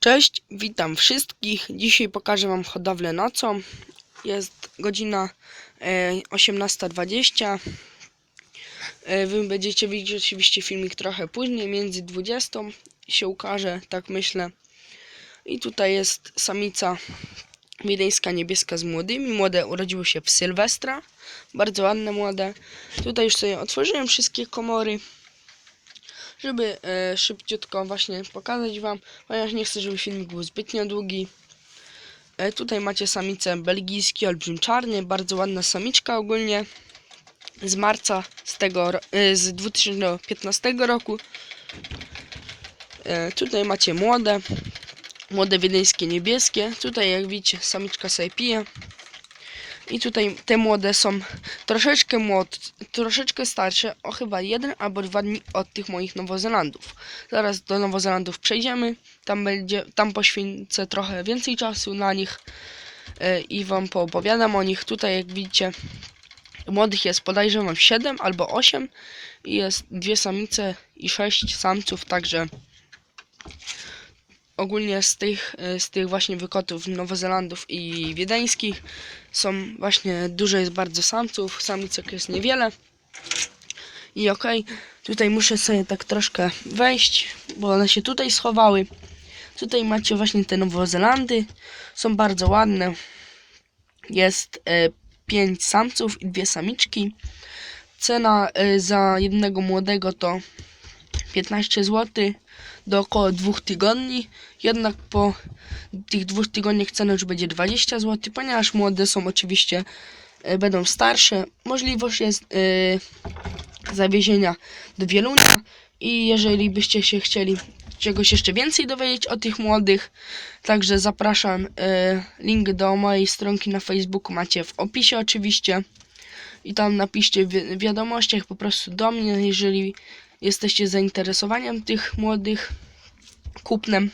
Cześć, witam wszystkich. Dzisiaj pokażę Wam hodowlę nocą. Jest godzina e, 18.20. E, Wy będziecie widzieć oczywiście filmik trochę później, między 20 się ukaże, tak myślę. I tutaj jest samica wiedeńska niebieska z młodymi. Młode urodziły się w Sylwestra. Bardzo ładne młode. Tutaj już sobie otworzyłem wszystkie komory żeby e, szybciutko właśnie pokazać Wam, ponieważ nie chcę, żeby filmik był zbytnio długi. E, tutaj macie samicę belgijski olbrzym czarny, bardzo ładna samiczka ogólnie z marca z tego e, z 2015 roku. E, tutaj macie młode, młode wiedeńskie niebieskie. Tutaj jak widzicie samiczka sobie pije. I tutaj te młode są troszeczkę młod, troszeczkę starsze, o chyba jeden albo dwa dni od tych moich Nowozelandów. Zaraz do Nowozelandów przejdziemy, tam będzie, tam poświęcę trochę więcej czasu na nich e, i wam poopowiadam o nich. Tutaj jak widzicie młodych jest podejrzewam 7 albo 8 i jest dwie samice i 6 samców, także ogólnie z tych, e, z tych właśnie wykotów Nowozelandów i wiedeńskich są właśnie, dużo jest bardzo samców, samicek jest niewiele. I okej, tutaj muszę sobie tak troszkę wejść, bo one się tutaj schowały. Tutaj macie właśnie te Nowozelandy, są bardzo ładne. Jest e, 5 samców i dwie samiczki. Cena e, za jednego młodego to 15 zł do około dwóch tygodni. Jednak po tych dwóch tygodniach cena już będzie 20 zł, ponieważ młode są oczywiście e, będą starsze. Możliwość jest e, zawiezienia do Wielunia i jeżeli byście się chcieli czegoś jeszcze więcej dowiedzieć o tych młodych, także zapraszam. E, link do mojej stronki na Facebooku macie w opisie oczywiście. I tam napiszcie w wi- wiadomościach po prostu do mnie, jeżeli jesteście zainteresowani tych młodych kupnem.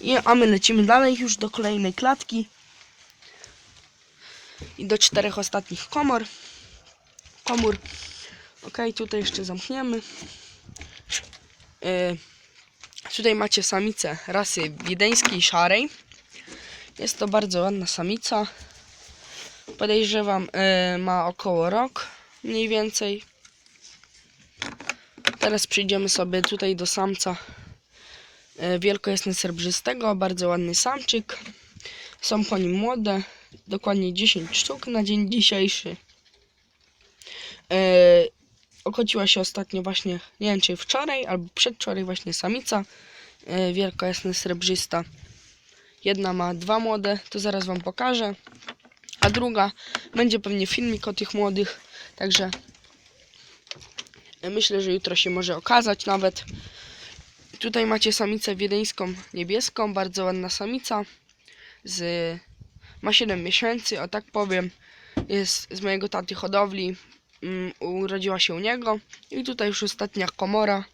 I, a my lecimy dalej już do kolejnej klatki. I do czterech ostatnich komor. Komór. Ok, tutaj jeszcze zamkniemy. E, tutaj macie samicę rasy wiedeńskiej szarej. Jest to bardzo ładna samica. Podejrzewam, e, ma około rok mniej więcej. Teraz przyjdziemy sobie tutaj do samca e, wielkojestny srebrzystego, bardzo ładny samczyk. Są po nim młode, dokładnie 10 sztuk na dzień dzisiejszy. E, okociła się ostatnio właśnie, nie wiem czy wczoraj albo przedwczoraj właśnie samica e, wielkojestny srebrzysta. Jedna ma dwa młode, to zaraz wam pokażę. A druga będzie pewnie filmik o tych młodych, także Myślę, że jutro się może okazać nawet. Tutaj macie samicę wiedeńską niebieską, bardzo ładna samica. Z, ma 7 miesięcy, o tak powiem. Jest z mojego taty hodowli. Mm, urodziła się u niego. I tutaj już ostatnia komora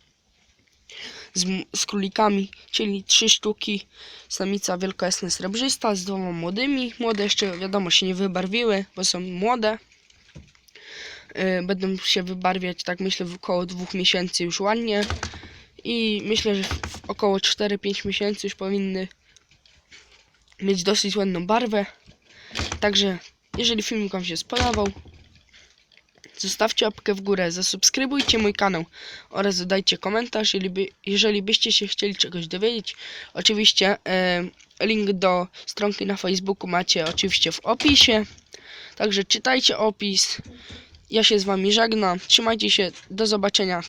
z, z królikami, czyli trzy sztuki. Samica wielkojasna srebrzysta z dwoma młodymi. Młode jeszcze wiadomo się nie wybarwiły, bo są młode będą się wybarwiać, tak myślę, w około dwóch miesięcy już ładnie. I myślę, że w około 4-5 miesięcy już powinny mieć dosyć ładną barwę. Także, jeżeli filmik Wam się spodobał, zostawcie łapkę w górę, zasubskrybujcie mój kanał oraz dodajcie komentarz, jeżeli, by, jeżeli byście się chcieli czegoś dowiedzieć. Oczywiście e, link do stronki na Facebooku macie oczywiście w opisie. Także czytajcie opis. Ja się z wami żegnam. Trzymajcie się. Do zobaczenia